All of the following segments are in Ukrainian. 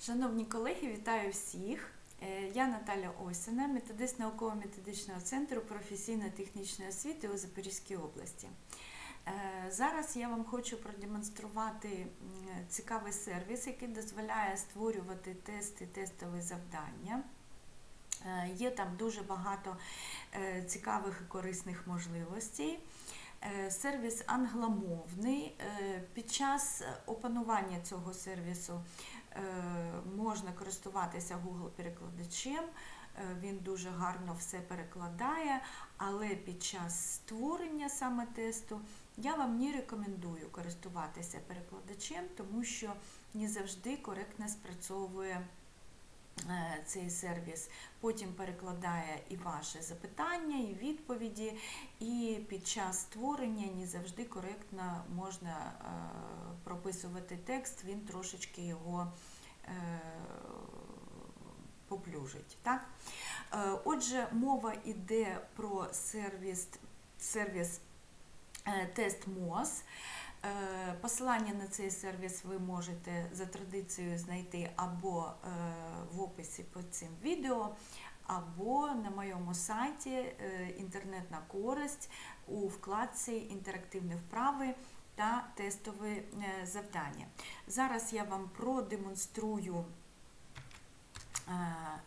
Шановні колеги, вітаю всіх. Е, Я Наталя Осіна, методист науково-методичного центру професійно-технічної освіти у Запорізькій області. Е, Зараз я вам хочу продемонструвати цікавий сервіс, який дозволяє створювати тести, тестові завдання. Е, Є там дуже багато цікавих і корисних можливостей. Сервіс англомовний. Під час опанування цього сервісу можна користуватися Google-перекладачем. Е, Він дуже гарно все перекладає, але під час створення саме тесту я вам не рекомендую користуватися перекладачем, тому що не завжди коректно спрацьовує е, цей сервіс. Потім перекладає і ваші запитання, і відповіді, і під час створення не завжди коректно можна е, прописувати текст, він трошечки його е, поплюжить. Так? Е, Отже, мова йде про сервіс, сервіс е, тест МОЗ. Е, Посилання на цей сервіс ви можете за традицією знайти або е, в описі під цим відео, або на моєму сайті е, Інтернет на користь у вкладці Інтерактивні вправи та тестові завдання. Зараз я вам продемонструю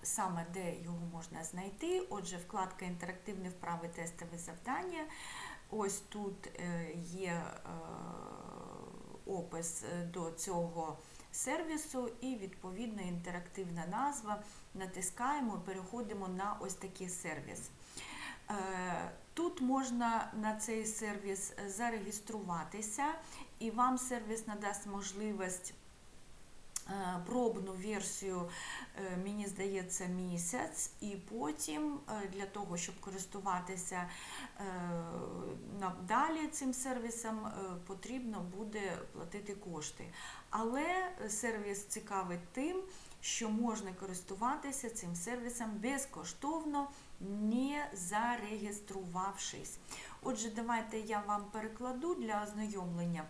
саме де його можна знайти. Отже, вкладка Інтерактивні вправи тестові завдання. Ось тут е, є е, опис е, до цього сервісу і відповідно інтерактивна назва. Натискаємо переходимо на ось такий сервіс. Тут можна на цей сервіс зареєструватися, і вам сервіс надасть можливість пробну версію, мені здається, місяць, і потім для того, щоб користуватися надалі цим сервісом, е, потрібно буде платити кошти. Але сервіс цікавий тим, що можна користуватися цим сервісом безкоштовно, не зареєструвавшись. Отже, давайте я вам перекладу для ознайомлення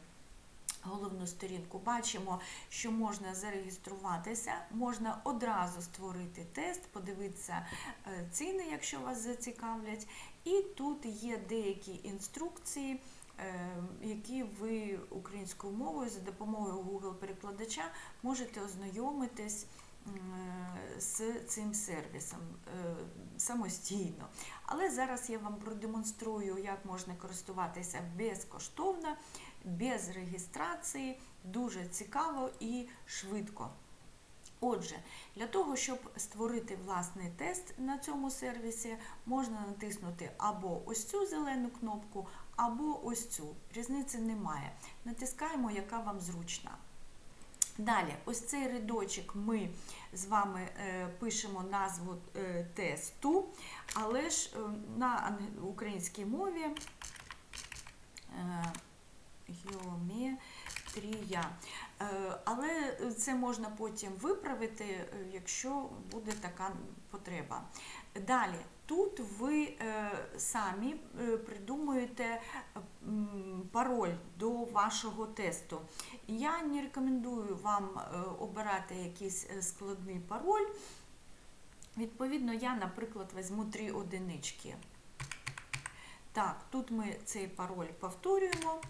головну сторінку. Бачимо, що можна зареєструватися, можна одразу створити тест, подивитися е, ціни, якщо вас зацікавлять. І тут є деякі інструкції. е, Які ви українською мовою за допомогою Google-перекладача можете ознайомитись з цим сервісом е, самостійно. Але зараз я вам продемонструю, як можна користуватися безкоштовно, без реєстрації, дуже цікаво і швидко. Отже, для того, щоб створити власний тест на цьому сервісі, можна натиснути або ось цю зелену кнопку, або ось цю. Різниці немає. Натискаємо, яка вам зручна. Далі, ось цей рядочок ми з вами е, пишемо назву е, тесту, але ж е, на українській мові геометрія. Е, Але це можна потім виправити, е, якщо буде така потреба. Далі, тут ви е, самі придумуєте пароль до вашого тесту. Я не рекомендую вам обирати якийсь складний пароль. Відповідно, я, наприклад, візьму три одинички. Так, тут ми цей пароль повторюємо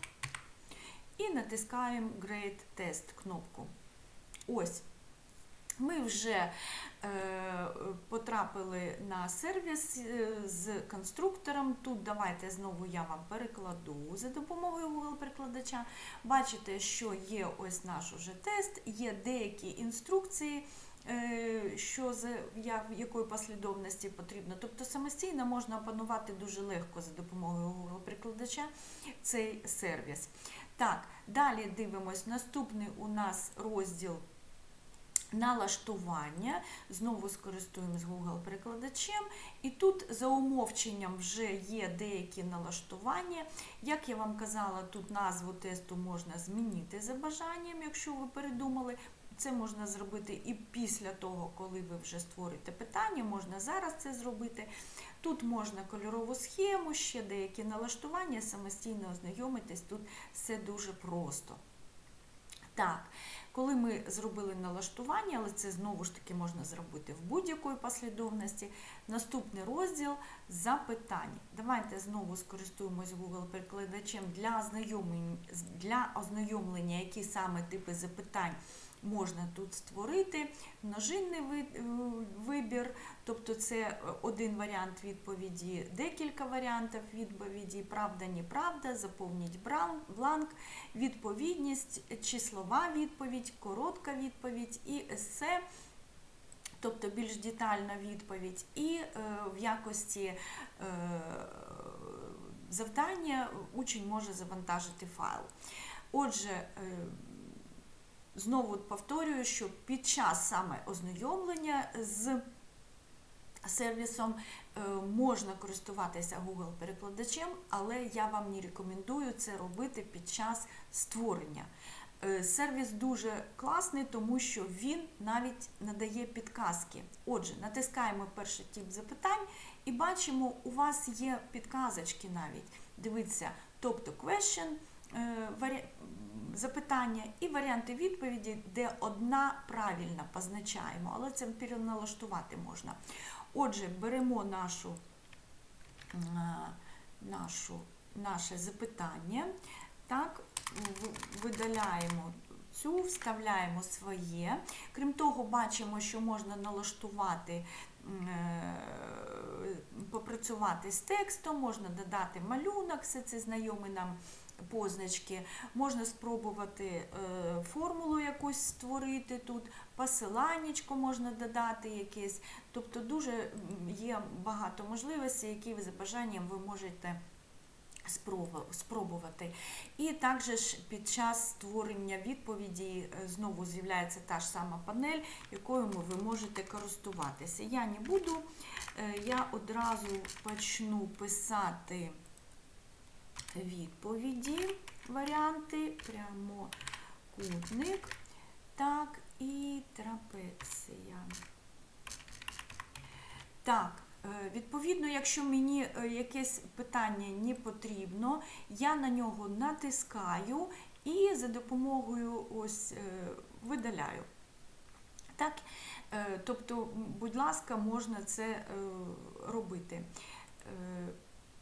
і натискаємо Great Test кнопку. Ось. Ми вже е, потрапили на сервіс е, з конструктором. Тут давайте знову я вам перекладу за допомогою Google-перекладача. Бачите, що є ось наш уже тест, є деякі інструкції, е, що з я- якої послідовності потрібно. Тобто самостійно можна опанувати дуже легко за допомогою Google-перекладача цей сервіс. Так, далі дивимось. Наступний у нас розділ налаштування. Знову скористуємось Google-перекладачем. І тут за умовченням вже є деякі налаштування. Як я вам казала, тут назву тесту можна змінити за бажанням, якщо ви передумали. Це можна зробити і після того, коли ви вже створите питання, можна зараз це зробити. Тут можна кольорову схему, ще деякі налаштування, самостійно ознайомитись, тут все дуже просто. Так, Коли ми зробили налаштування, але це знову ж таки можна зробити в будь-якої послідовності. Наступний розділ запитань. Давайте знову скористуємось Google перекладачем для для ознайомлення, які саме типи запитань можна тут створити. Множинний е, вибір, тобто це е, один варіант відповіді, декілька варіантів відповіді, правда, неправда, заповніть бланк, відповідність, числова відповідь, коротка відповідь і есе. Тобто більш детальна відповідь, і е, в якості е, завдання учень може завантажити файл. Отже, е, знову повторюю, що під час саме ознайомлення з сервісом е, можна користуватися Google перекладачем, але я вам не рекомендую це робити під час створення. Е, Сервіс дуже класний, тому що він навіть надає підказки. Отже, натискаємо перший тип запитань і бачимо, у вас є підказочки навіть. Дивіться, тобто question, е, запитання і варіанти відповіді, де одна правильна позначаємо, але це переналаштувати можна. Отже, беремо нашу, е, нашу, наше запитання, так, видаляємо цю, вставляємо своє. Крім того, бачимо, що можна налаштувати, е, попрацювати з текстом, можна додати малюнок, все це знайомі нам позначки. Можна спробувати е, формулу якусь створити тут, посиланнячко можна додати якесь. Тобто дуже є багато можливостей, які ви за бажанням ви можете спробувати. І також під час створення відповіді е, знову з'являється та ж сама панель, якою ви можете користуватися. Я не буду, е, я одразу почну писати відповіді, варіанти, прямокутник, так, і трапеція. Так, е, відповідно, якщо мені е, якесь питання не потрібно, я на нього натискаю і за допомогою ось е, видаляю. Так, тобто, будь ласка, можна це робити.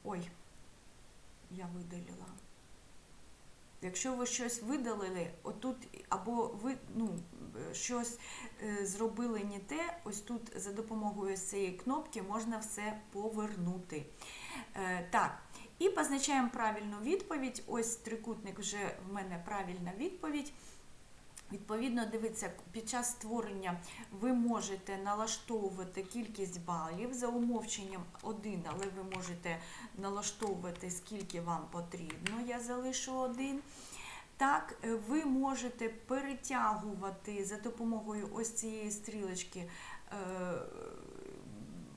Ой, я видалила. Якщо ви щось видалили, отут або ви ну, щось е, зробили не те, ось тут за допомогою цієї кнопки можна все повернути. Е, так, і позначаємо правильну відповідь. Ось трикутник вже в мене правильна відповідь. Відповідно, дивіться, під час створення ви можете налаштовувати кількість балів за умовченням один, але ви можете налаштовувати, скільки вам потрібно. Я залишу один. Так, е, ви можете перетягувати за допомогою ось цієї стрілочки, е,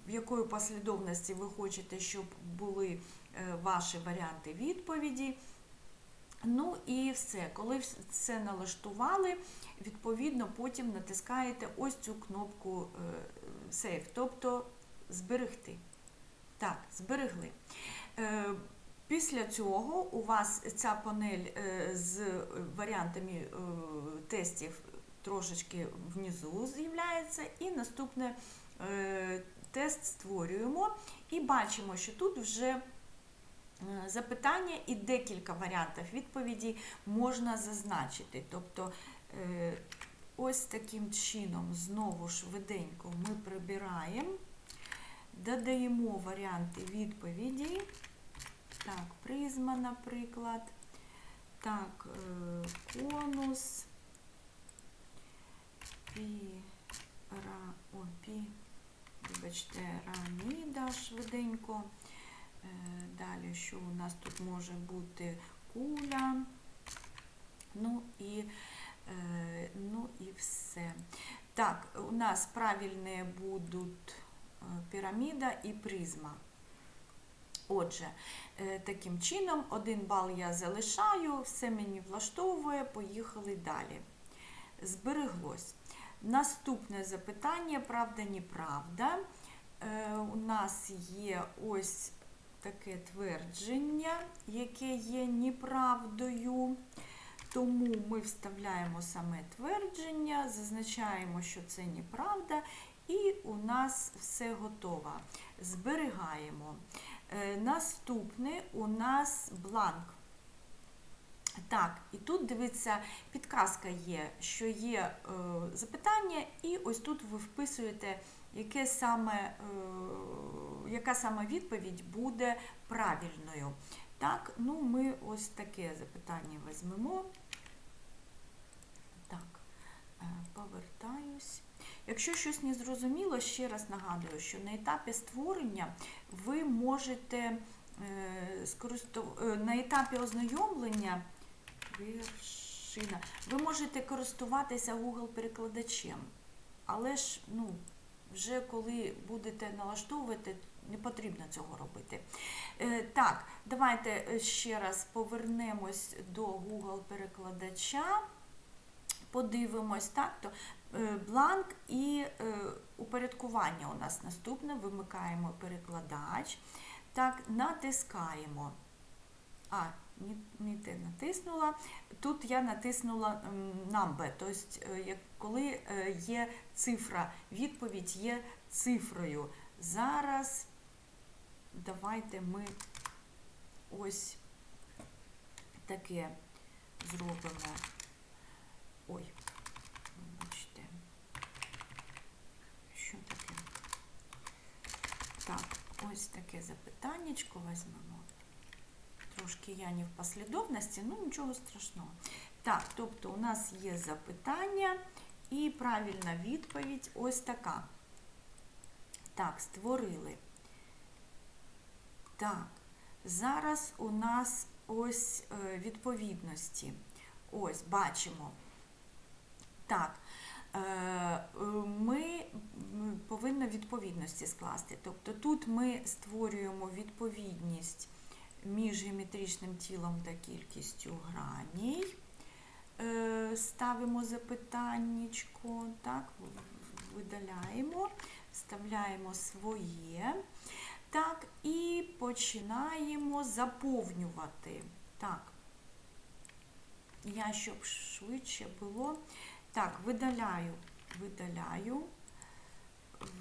в якої послідовності ви хочете, щоб були е, ваші варіанти відповіді. Ну і все. Коли вс- це налаштували, відповідно потім натискаєте ось цю кнопку е, Save, тобто зберегти. Так, зберегли. Е, Після цього у вас ця панель е, з варіантами тестів трошечки внизу з'являється, і наступне тест створюємо і бачимо, що тут вже запитання і декілька варіантів відповіді можна зазначити. Тобто е, ось таким чином знову швиденько ми прибираємо, додаємо варіанти відповіді. Так, призма, наприклад. Так, е, конус. Піра, о, пі, вибачте, раміда швиденько. Е, Далі, що у нас тут може бути куля. Ну і, е, ну і все. Так, у нас правильні будуть е, піраміда і призма. Отже, таким чином, один бал я залишаю, все мені влаштовує, поїхали далі. Збереглось. Наступне запитання, правда, неправда. У нас є ось таке твердження, яке є неправдою. Тому ми вставляємо саме твердження, зазначаємо, що це неправда, і у нас все готово. Зберігаємо. Е, Наступне у нас бланк. Так, і тут дивиться, підказка є, що є е, запитання, і ось тут ви вписуєте, яке саме, е, яка саме відповідь буде правильною. Так, ну ми ось таке запитання візьмемо. Так, е, повертаюсь. Якщо щось не зрозуміло, ще раз нагадую, що на етапі створення ви можете е, е, на етапі ознайомлення ви можете користуватися Google перекладачем, але ж ну, вже коли будете налаштовувати, не потрібно цього робити. Е, Так, давайте е, ще раз повернемось до Google перекладача. Подивимось, так, то е, бланк і упорядкування у нас наступне. Вимикаємо перекладач. Так, натискаємо. А, не натиснула. Тут я натиснула number, тобто, е, коли е, є цифра, відповідь є цифрою. Зараз давайте ми ось таке зробимо. Ой, вибачте. Що таке? Так, ось таке запитаннячко візьмемо. Трошки в послідовності, ну нічого страшного. Так, тобто у нас є запитання і правильна відповідь ось така. Так, створили. Так, зараз у нас ось е, відповідності. Ось, бачимо. Так, е, е, ми повинні відповідності скласти. Тобто тут ми створюємо відповідність між геометричним тілом та кількістю граній. Е, Ставимо запитаннячко, так, видаляємо, вставляємо своє. Так, і починаємо заповнювати. Так, я щоб швидше було. Так, видаляю, видаляю,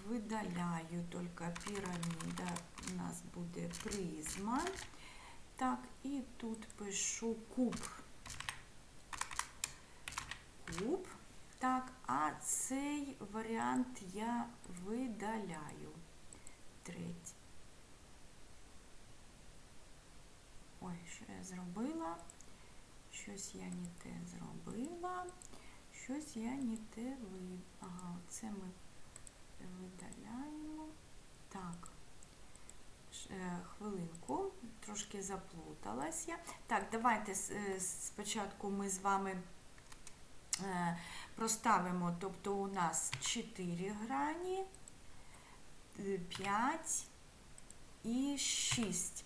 видаляю тільки піраміда, у нас буде призма. Так, і тут пишу куб. Куб. Так, а цей варіант я видаляю. Третій. Ой, що я зробила? Щось я не те зробила. Щось я не те ви. Ага, це ми видаляємо. Так. Е, Хвилинку, трошки заплуталась я. Так, давайте е, спочатку ми з вами е, проставимо, тобто у нас 4 грані, 5 і 6.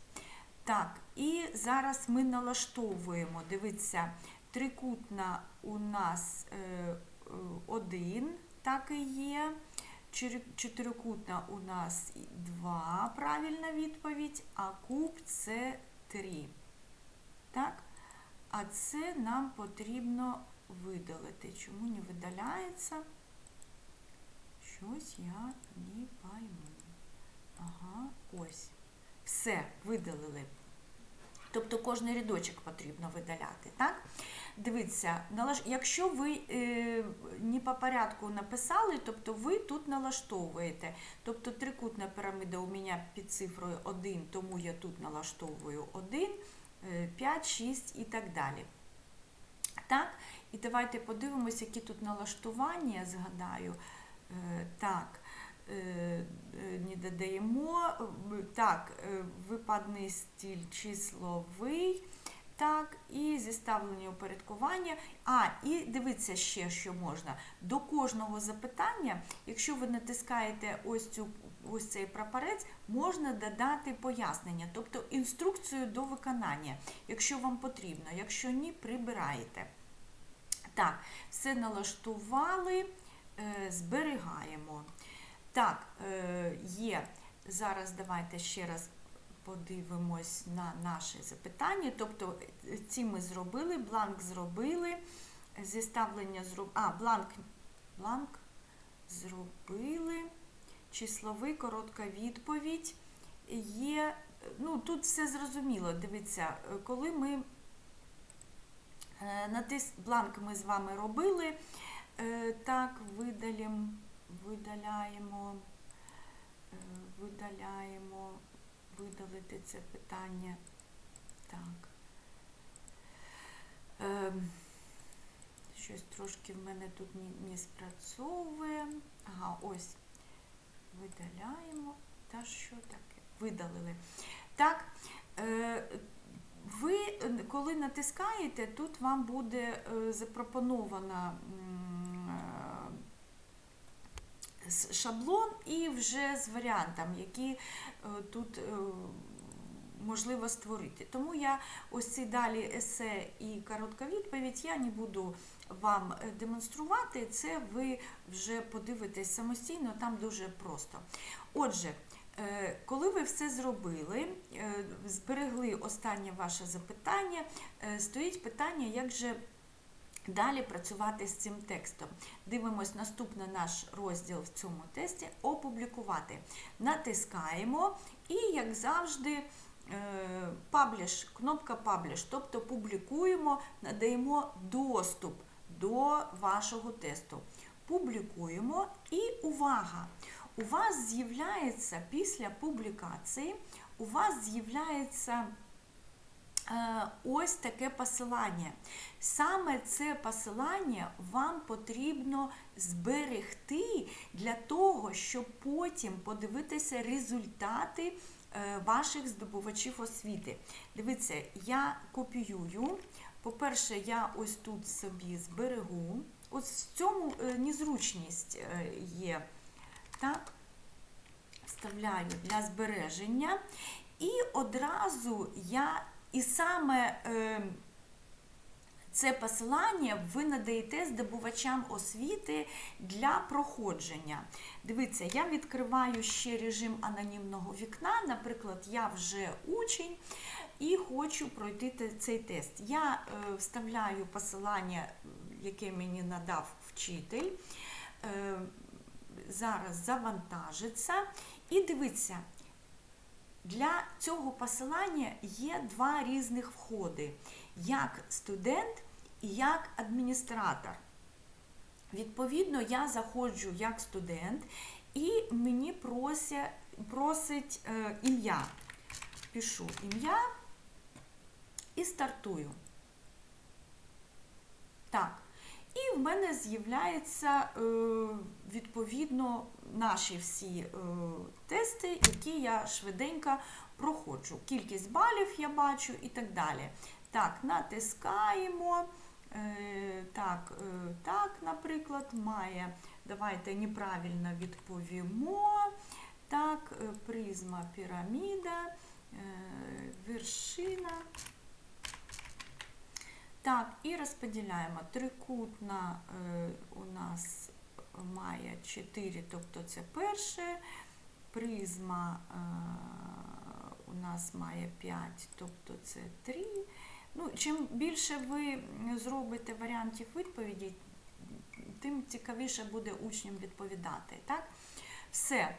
Так, і зараз ми налаштовуємо. Дивіться, трикутна у нас е, е, один, так і є. Чотири- Чотирикутна у нас 2, правильна відповідь, а куб це 3. Так? А це нам потрібно видалити. Чому не видаляється? Щось я не пойму. Ага, ось. Все, видалили. Тобто кожний рядочок потрібно видаляти, так? Дивіться, якщо ви е, не по порядку написали, тобто ви тут налаштовуєте. Тобто трикутна піраміда у мене під цифрою 1, тому я тут налаштовую 1, 5, 6 і так далі. Так, і давайте подивимося, які тут налаштування, згадаю. Е, Так, не додаємо. Е, Так, е, випадний стиль числовий. Так, і зіставлення упорядкування. А, і дивіться ще, що можна. До кожного запитання, якщо ви натискаєте ось, цю, ось цей прапорець, можна додати пояснення, тобто інструкцію до виконання, якщо вам потрібно. Якщо ні, прибираєте. Так, все налаштували, е, зберігаємо. Так, е, є. Зараз давайте ще раз подивимось на наше запитання. Тобто е, ці ми зробили, бланк зробили, зіставлення зроб... А, бланк, бланк зробили, числовий, коротка відповідь. Є, ну тут все зрозуміло. Дивіться, е, коли ми е, натис... бланк ми з вами робили, е, так, видалім, видаляємо, е, видаляємо, видалити це питання. Так. Ем, Щось трошки в мене тут не, спрацьовує. Ага, ось. Видаляємо. Та що таке? Видалили. Так, е, ви, е, коли натискаєте, тут вам буде запропонована шаблон і вже з варіантом, які е, тут е, можливо створити. Тому я ось ці далі есе і коротка відповідь я не буду вам е, демонструвати. Це ви вже подивитесь самостійно, там дуже просто. Отже, коли ви все зробили, зберегли останнє ваше запитання, стоїть питання, як же далі працювати з цим текстом. Дивимось наступний наш розділ в цьому тесті опублікувати. Натискаємо і, як завжди, е, пабліш, кнопка пабліш, тобто публікуємо, надаємо доступ до вашого тесту. Публікуємо і увага! У вас з'являється після публікації, у вас з'являється ось таке посилання. Саме це посилання вам потрібно зберегти для того, щоб потім подивитися результати е, ваших здобувачів освіти. Дивіться, я копіюю. По-перше, я ось тут собі зберегу. Ось в цьому е, незручність е, є. Так, вставляю для збереження. І одразу я, і саме е, це посилання ви надаєте здобувачам освіти для проходження. Дивіться, я відкриваю ще режим анонімного вікна. Наприклад, я вже учень і хочу пройти цей тест. Я е, вставляю посилання, яке мені надав вчитель. Е, зараз завантажиться. І дивіться, для цього посилання є два різних входи: як студент і як адміністратор. Відповідно, я заходжу як студент, і мені прося, просить е, ім'я. Пишу ім'я і стартую. Так. В мене з'являються е, відповідно наші всі е, тести, які я швиденько проходжу. Кількість балів я бачу і так далі. Так, натискаємо. Е, так, так, наприклад, має. Давайте неправильно відповімо. Так, призма піраміда, вершина. Так, і розподіляємо. Трикутна е, у нас має 4, тобто це перше. Призма е, у нас має 5, тобто це 3. Ну, чим більше ви зробите варіантів відповіді, тим цікавіше буде учням відповідати. Так? Все.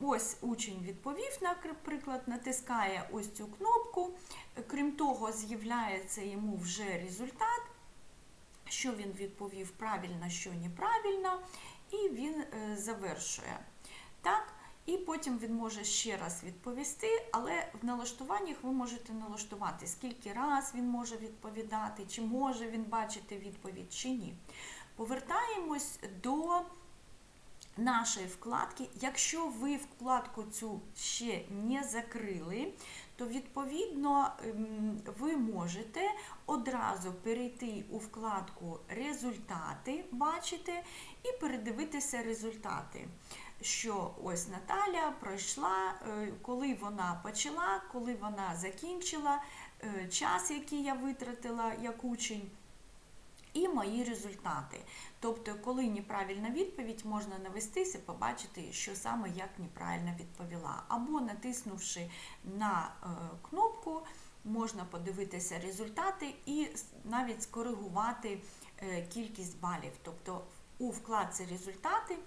Ось учень відповів, наприклад, натискає ось цю кнопку. Крім того, з'являється йому вже результат, що він відповів правильно, що неправильно, і він е, завершує. Так? І потім він може ще раз відповісти, але в налаштуваннях ви можете налаштувати, скільки раз він може відповідати, чи може він бачити відповідь, чи ні. Повертаємось до нашої вкладки. Якщо ви вкладку цю ще не закрили, то відповідно ем, ви можете одразу перейти у вкладку Результати, бачите, і передивитися результати. Що ось Наталя пройшла, е, коли вона почала, коли вона закінчила, е, час, який я витратила як учень. І мої результати. Тобто, коли неправильна відповідь, можна навестися, побачити, що саме як неправильно відповіла. Або натиснувши на е, кнопку, можна подивитися результати і навіть скоригувати е, кількість балів. Тобто у вкладці результати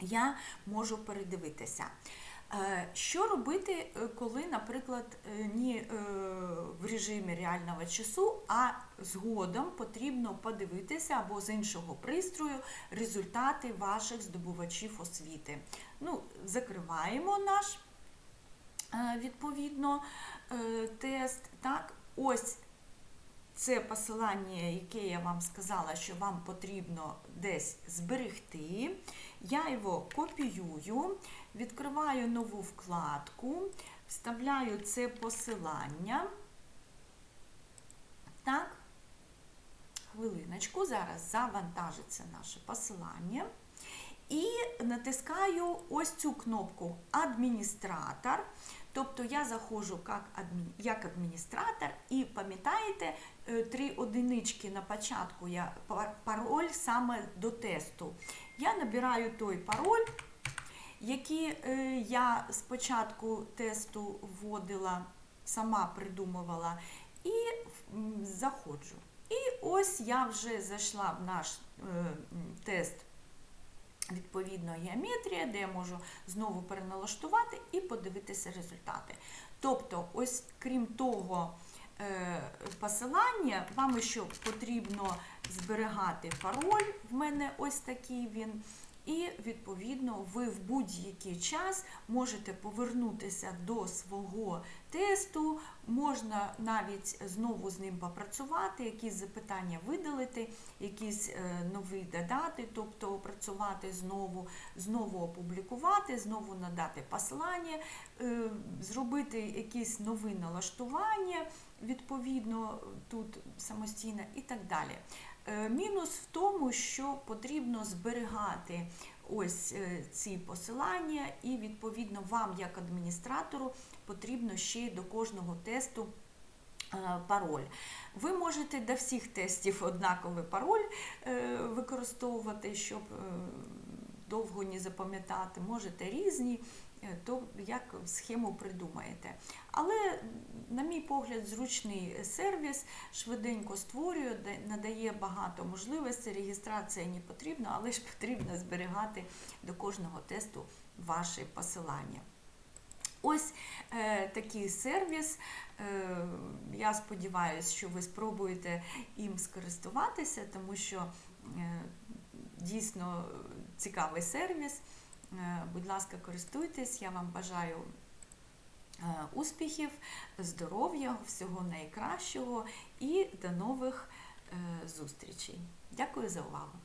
я можу передивитися. Е, Що робити, е, коли, наприклад, не е, в режимі реального часу, а згодом потрібно подивитися або з іншого пристрою результати ваших здобувачів освіти? Ну, закриваємо наш відповідно тест. Так, ось це посилання, яке я вам сказала, що вам потрібно десь зберегти. Я його копіюю, відкриваю нову вкладку, вставляю це посилання. Так, хвилиночку, зараз завантажиться наше посилання. І натискаю ось цю кнопку Адміністратор. Тобто я заходжу як, адміністратор, і пам'ятаєте, е, три одинички на початку я пароль саме до тесту. Я набираю той пароль, який е, я спочатку тесту вводила, сама придумувала, і заходжу. І ось я вже зайшла в наш е, тест відповідно геометрія, де я можу знову переналаштувати і подивитися результати. Тобто, ось крім того е, посилання, вам ще потрібно зберігати пароль. В мене ось такий він. І, відповідно, ви в будь-який час можете повернутися до свого тесту, можна навіть знову з ним попрацювати, якісь запитання видалити, якісь е, нові додати, тобто опрацювати знову, знову опублікувати, знову надати посилання, е, зробити якісь нові налаштування, відповідно, тут самостійно і так далі. Е, Мінус в тому, що потрібно зберігати ось е, ці посилання, і відповідно вам, як адміністратору, потрібно ще до кожного тесту е, пароль. Ви можете до всіх тестів однаковий пароль використовувати, щоб довго не запам'ятати. Можете різні, е, то як схему придумаєте. Але, на мій погляд, зручний сервіс, швиденько створює, да- надає багато можливостей. Реєстрація не потрібна, але ж потрібно зберігати до кожного тесту ваші посилання. Ось е, такий сервіс. Е, я сподіваюся, що ви спробуєте їм скористуватися, тому що е, дійсно цікавий сервіс. Е, будь ласка, користуйтесь, я вам бажаю е, успіхів, здоров'я, всього найкращого і до нових е, зустрічей. Дякую за увагу!